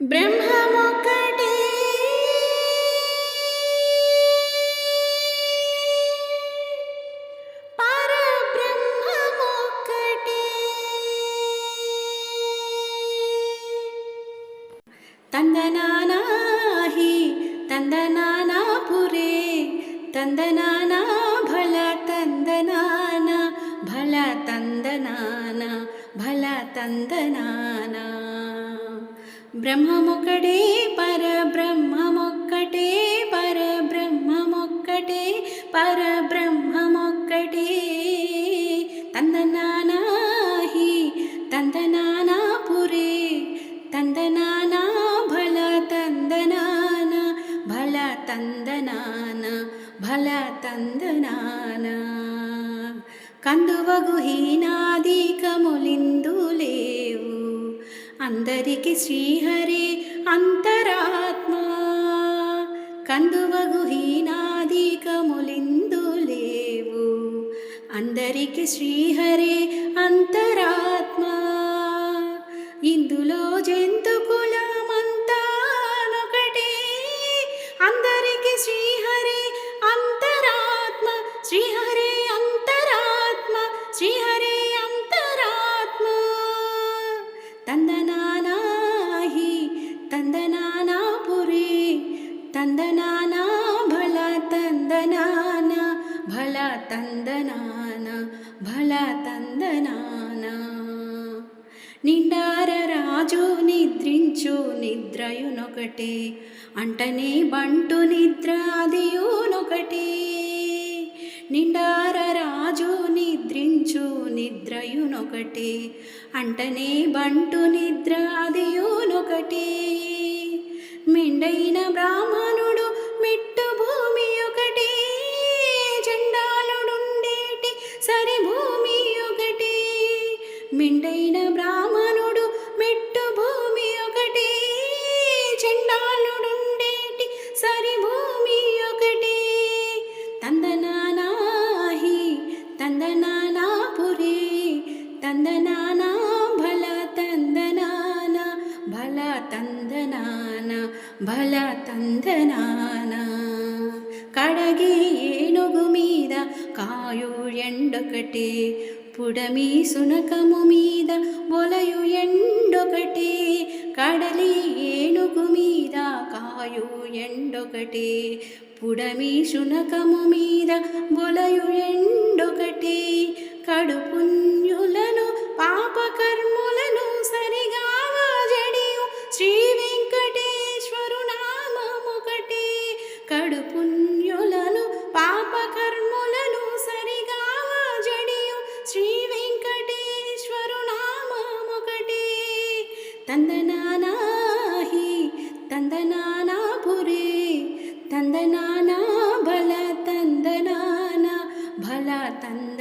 ब्रह्ममुकटे। परब्रह्ममुकटे। ब्रह्मानाही तन्दनापुरे तन्दनाना भल तन्दनाना भल तन्दनाना भल तन्दनाना బ్రహ్మమొక్కడే పరబ్రహ్మమొక్కటే పరబ్రహ్మమొక్కటే పరబ్రహ్మమొక్కటే తందనానాహి తందనానా పురే తందనానా భళ తందనాన భళ తందనాన భళ తందనాన కందువగు హీనాదికములిందు లేవు అందరికి శ్రీహరి అంతరాత్మ. కందువగు హీనాదికములిందు లేవు. అందరికి శ్రీహరి అంత తందనానా పురి తందనానా భళ తందనాన భళ తందనాన భళ తందనానా. నిండార రాజు నిద్రించు నిద్రయునొకటే అంటనే బంటు నిద్ర అదియునొకటే. నిండార రాజు నిద్రించు నిద్రయునొకటి అంటనే బంటు నిద్ర అదియునొకటి. మెండైన బ్రాహ్మణ భళ తందనాన భళ తందనాన కడగి ఏనుగు మీద కాయు ఎండొకటే పుడమి సునకము మీద బొలయు ఎండొకటే. కడలి ఏనుగు మీద కాయు ఎండొకటే పుడమి శునకము మీద బొలయు ఎండొకటే. కడుపుణ్యు तन्